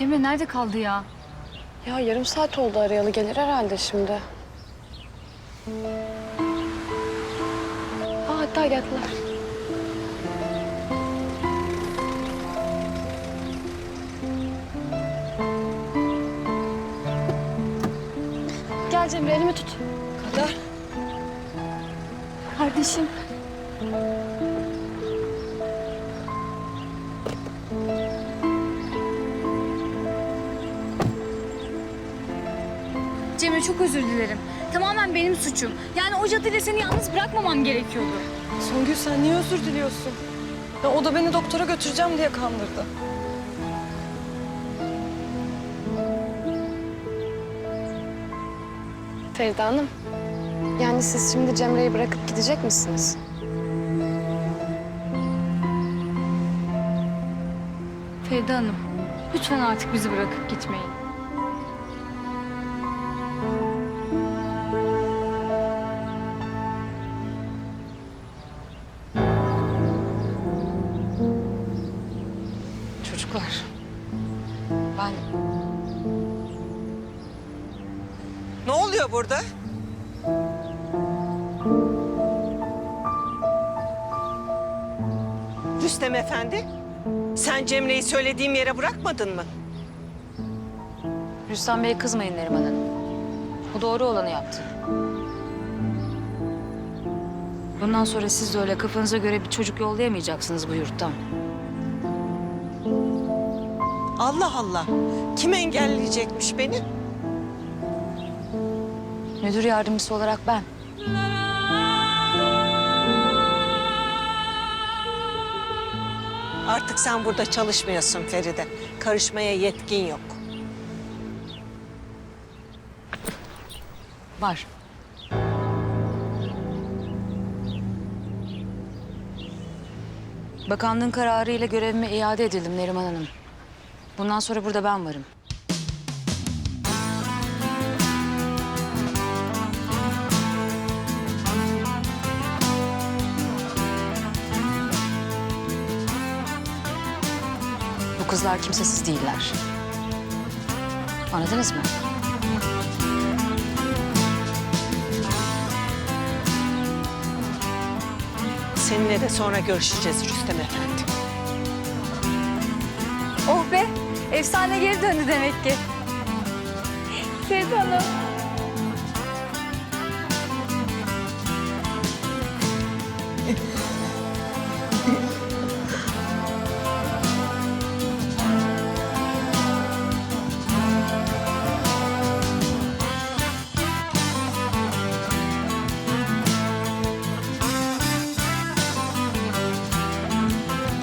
Cemre nerede kaldı ya? Ya yarım saat oldu arayalı gelir herhalde şimdi. Aa hatta geldiler. Gel Cemre elimi tut. Kadar. Kardeşim. Cemre çok özür dilerim. Tamamen benim suçum. Yani o caddede seni yalnız bırakmamam gerekiyordu. Songül sen niye özür diliyorsun? Ya o da beni doktora götüreceğim diye kandırdı. Feride Hanım. Yani siz şimdi Cemre'yi bırakıp gidecek misiniz? Feride Hanım, lütfen artık bizi bırakıp gitmeyin. Çocuklar. Ben Ne oluyor burada? Rüstem Efendi, sen Cemre'yi söylediğim yere bırakmadın mı? Rüstem Bey'e kızmayın Neriman Hanım. O doğru olanı yaptı. Bundan sonra siz de öyle kafanıza göre bir çocuk yollayamayacaksınız bu yurttan. Allah Allah, kim engelleyecekmiş beni? Müdür yardımcısı olarak ben. Artık sen burada çalışmıyorsun Feride. Karışmaya yetkin yok. Var. Bakanlığın kararıyla görevime iade edildim Neriman Hanım. Bundan sonra burada ben varım. Bu kızlar kimsesiz değiller. Anladınız mı? Seninle de sonra görüşeceğiz Rüstem Efendi. Oh be, efsane geri döndü demek ki. Feride Hanım.